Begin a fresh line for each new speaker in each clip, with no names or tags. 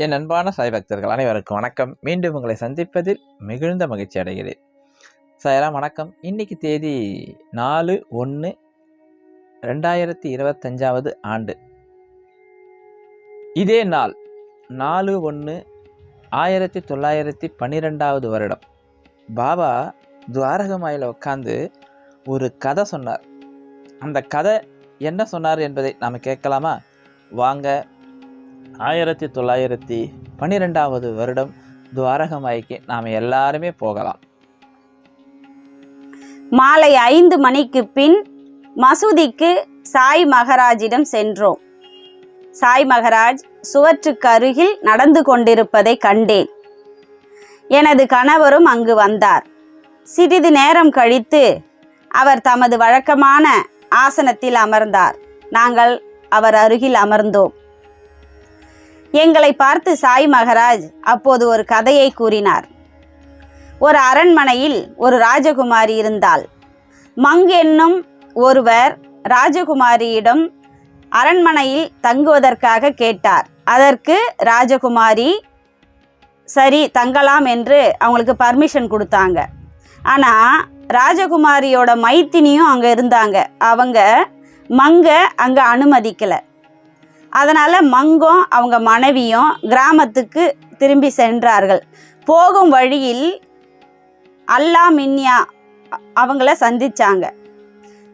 என் அன்பான சாய் பக்தர்கள் அனைவருக்கும் வணக்கம். மீண்டும் உங்களை சந்திப்பதில் மிகுந்த மகிழ்ச்சி அடைகிறேன். சாயராம் வணக்கம். இன்னைக்கு தேதி நாலு ஒன்று ரெண்டாயிரத்தி இருபத்தஞ்சாவது ஆண்டு. இதே நாள் நாலு ஒன்று ஆயிரத்தி தொள்ளாயிரத்தி பன்னிரெண்டாவது வருடம். பாபா துவாரகமாயில் உட்காந்து ஒரு கதை சொன்னார். அந்த கதை என்ன சொன்னார் என்பதை நாம் கேட்கலாமா? வாங்க ஆயிரத்தி தொள்ளாயிரத்தி பன்னிரெண்டாவது வருடம் துவாரகமாய்க்கு நாம் எல்லாருமே போகலாம்.
மாலை ஐந்து மணிக்கு பின் மசூதிக்கு சாய் மகராஜிடம் சென்றோம். சாய் மகராஜ் சுவற்றுக்கு அருகில் நடந்து கொண்டிருப்பதை கண்டேன். எனது கணவரும் அங்கு வந்தார். சிறிது நேரம் கழித்து அவர் தமது வழக்கமான ஆசனத்தில் அமர்ந்தார். நாங்கள் அவர் அருகில் அமர்ந்தோம். எங்களை பார்த்து சாய் மகராஜ் அப்போது ஒரு கதையை கூறினார். ஒரு அரண்மனையில் ஒரு ராஜகுமாரி இருந்தாள். மங் என்னும் ஒருவர் ராஜகுமாரியிடம் அரண்மனையில் தங்குவதற்காக கேட்டார். அதற்கு ராஜகுமாரி சரி தங்கலாம் என்று அவங்களுக்கு பர்மிஷன் கொடுத்தாங்க. ஆனால் ராஜகுமாரியோட மைத்தினியும் அங்கே இருந்தாங்க. அவங்க மங்க அங்கே அனுமதிக்கலை. அதனால் மங்கும் அவங்க மனைவியும் கிராமத்துக்கு திரும்பி சென்றார்கள். போகும் வழியில் அல்லா மின்யா அவங்கள சந்திச்சாங்க.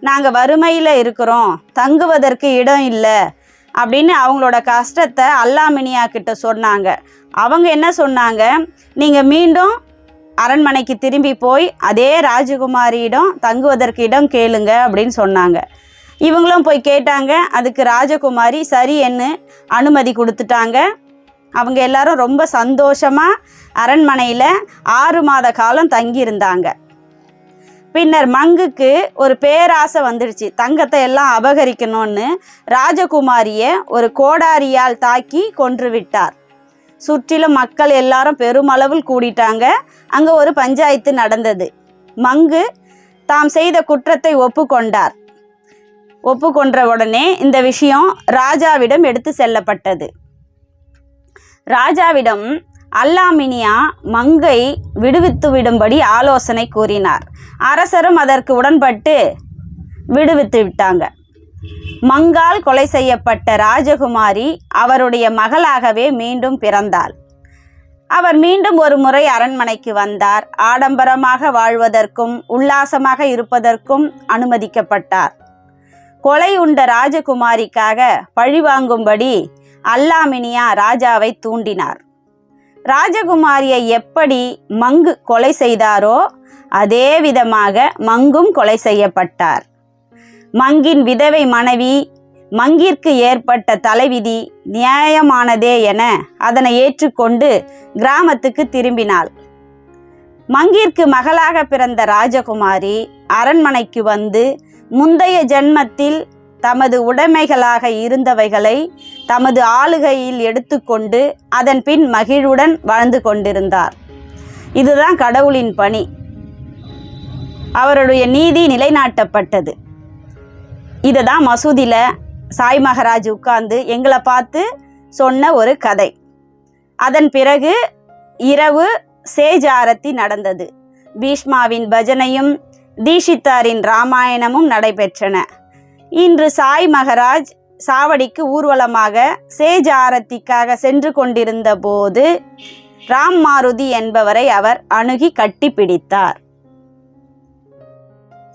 நாங்கள் வறுமையில் இருக்கிறோம். தங்குவதற்கு இடம் இல்லை. அப்படின்னு அவங்களோட கஷ்டத்தை அல்லா மினியா கிட்ட சொன்னாங்க. அவங்க என்ன சொன்னாங்க? நீங்கள் மீண்டும் அரண்மனைக்கு திரும்பி போய் அதே ராஜகுமாரியிடம் தங்குவதற்கு இடம் கேளுங்க. அப்படின்னு சொன்னாங்க. இவங்களும் போய் கேட்டாங்க அதுக்கு ராஜகுமாரி சரி என்ன அனுமதி கொடுத்துட்டாங்க. அவங்க எல்லாரும் ரொம்ப சந்தோஷமாக அரண்மனையில் ஆறு மாத காலம் தங்கியிருந்தாங்க. பின்னர் மங்குக்கு ஒரு பேராசை வந்துடுச்சு. தங்கத்தை எல்லாம் அபகரிக்கணும்னு ராஜகுமாரியை ஒரு கோடாரியால் தாக்கி கொன்று விட்டார். சுற்றிலும் மக்கள் எல்லாரும் பெருமளவில் கூடிட்டாங்க. அங்கே ஒரு பஞ்சாயத்து நடந்தது. மங்கு தாம் செய்த குற்றத்தை ஒப்புக்கொண்டார். ஒப்புக்கொண்ட உடனே இந்த விஷயம் ராஜாவிடம் எடுத்து செல்லப்பட்டது. ராஜாவிடம் அல்லாமினியா மங்கை விடுவித்து விடும்படி ஆலோசனை கூறினார். அரசரும் அதற்கு உடன்பட்டு விடுவித்து விட்டாங்க. மங்கால் கொலை செய்யப்பட்ட ராஜகுமாரி அவருடைய மகளாகவே மீண்டும் பிறந்தாள். அவர் மீண்டும் ஒரு முறை அரண்மனைக்கு வந்தார். ஆடம்பரமாக வாழ்வதற்கும் உல்லாசமாக இருப்பதற்கும் அனுமதிக்கப்பட்டார். கொலை உண்ட ராஜகுமாரிக்காக பழிவாங்கும்படி அல்லாமினியா ராஜாவை தூண்டினார். ராஜகுமாரியை எப்படி மங்கு கொலை செய்தாரோ அதே விதமாக மங்கும் கொலை செய்யப்பட்டார். மங்கின் விதவை மனைவி மங்கிற்கு ஏற்பட்ட தலைவிதி நியாயமானதே என அதனை ஏற்றுக்கொண்டு கிராமத்துக்கு திரும்பினாள். மங்கிற்கு மகளாக பிறந்த ராஜகுமாரி அரண்மனைக்கு வந்து முந்தைய ஜென்மத்தில் தமது உடைமைகளாக இருந்தவைகளை தமது ஆளுகையில் எடுத்துக்கொண்டு அதன் பின் மகிழ்வுடன் வாழ்ந்து கொண்டிருந்தார். இதுதான் கடவுளின் பணி. அவருடைய நீதி நிலைநாட்டப்பட்டது. இதை தான் மசூதியில் சாய் மகராஜ் உட்கார்ந்து எங்களை பார்த்து சொன்ன ஒரு கதை. அதன் பிறகு இரவு சேஜ் ஆரத்தி நடந்தது. பீஷ்மாவின் பஜனையும் தீஷித்தாரின் ராமாயணமும் நடைபெற்றன. இன்று சாய் மகராஜ் சாவடிக்கு ஊர்வலமாக சேஜ் ஆரத்திக்காக சென்று கொண்டிருந்த போது ராம் மாருதி என்பவரை அவர் அணுகி கட்டிப்பிடித்தார்.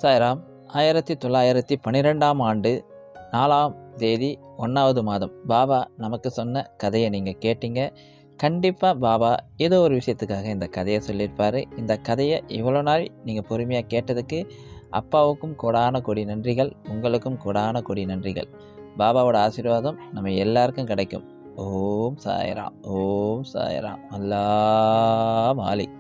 சாய்ராம் ஆயிரத்தி தொள்ளாயிரத்தி பன்னிரெண்டாம் ஆண்டு நாலாம் தேதி ஒன்றாவது மாதம். பாபா நமக்கு சொன்ன கதையை நீங்கள் கேட்டீங்க. கண்டிப்பாக பாபா ஏதோ ஒரு விஷயத்துக்காக இந்த கதையை சொல்லியிருப்பார். இந்த கதையை இவ்வளோ நாள் நீங்கள் பொறுமையாக கேட்டதுக்கு அப்பாவுக்கும் கொடான கொடி நன்றிகள் உங்களுக்கும் கொடான கொடி நன்றிகள். பாபாவோட ஆசீர்வாதம் நம்ம எல்லாருக்கும் கிடைக்கும். ஓம் சாய்ராம் ஓம் சாய்ராம். அல்லா மாலிக்